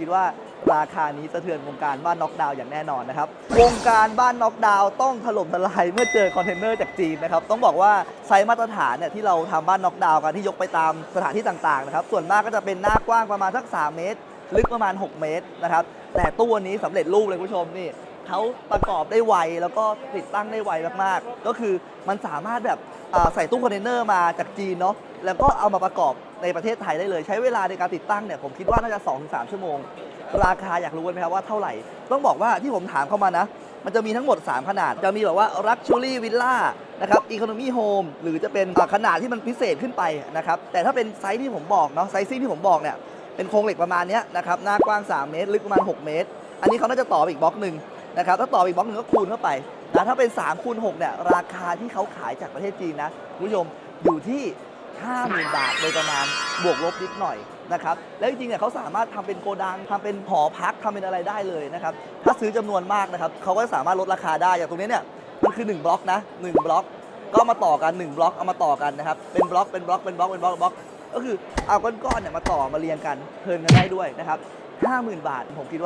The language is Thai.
คิดว่าราคานี้สะเทือนวงการบ้านน็อกดาวน์อย่างแน่นอนนะครับ วงการบ้านน็อกดาวน์ต้องถล่มทลายเมื่อเจอคอนเทนเนอร์จากจีนนะครับ ต้องบอกว่าไซส์มาตรฐานเนี่ยที่เราทำบ้านน็อกดาวน์กันที่ยกไปตามสถานที่ต่างๆนะครับ ส่วนมากก็จะเป็นหน้ากว้างประมาณสัก 3 เมตร ลึกประมาณ 6 เมตรนะครับ แต่ตู้นนี้สำเร็จรูปเลยคุณผู้ชมนี่ เขาประกอบได้ไว แล้วก็ติดตั้งได้ไวมากๆ ก็คือมันสามารถแบบใส่ตู้คอนเทนเนอร์มาจากจีนเนาะแล้วก็เอามาประกอบในประเทศไทยได้เลย ใช้เวลาในการติดตั้งเนี่ยผมคิดว่าน่าจะ 2-3 ชั่วโมง ราคาอยากรู้ไหมครับว่าเท่าไหร่ ต้องบอกว่าที่ผมถามเข้ามานะ มันจะมีทั้งหมด 3 ขนาด จะมีแบบว่า Luxury Villa นะครับ Economy Home หรือจะเป็นขนาดที่มันพิเศษขึ้นไปนะครับแต่ถ้าเป็นไซส์ที่ผมบอกเนาะไซซิ่งที่ผมบอกเนี่ยเป็นโครงเหล็กประมาณนี้นะครับหน้ากว้าง 3 เมตร ลึกประมาณ 6 เมตร อันนี้เขาน่าจะต่อไปอีกบล็อกหนึ่ง นะครับถ้าต่ออีกบล็อกหนึ่งก็คูณเข้าไปนะถ้าเป็น3คูณ6เนี่ยราคาที่เขาขายจากประเทศจีนนะคุณผู้ชมอยู่ที่ 50,000 บาทโดยประมาณบวกลบนิดหน่อยนะครับแล้วจริงๆเนี่ยเขาสามารถทำเป็นโกดังทำเป็นหอพักทำเป็นอะไรได้เลยนะครับถ้าซื้อจำนวนมากนะครับเขาก็สามารถลดราคาได้อย่างตรงนี้เนี่ยมันคือ 1 บล็อกนะ1บล็อกก็มาต่อกัน 1 บล็อกเอามาต่อกันนะครับเป็นบล็อกเป็นบล็อกเป็นบล็อกเป็นบล็อกบล็อกก็คือเอาก้อนๆเนี่ยมาต่อมาเรียงกันเพลินกันได้ด้วยนะครับ50,000 บาทผมคิดว่า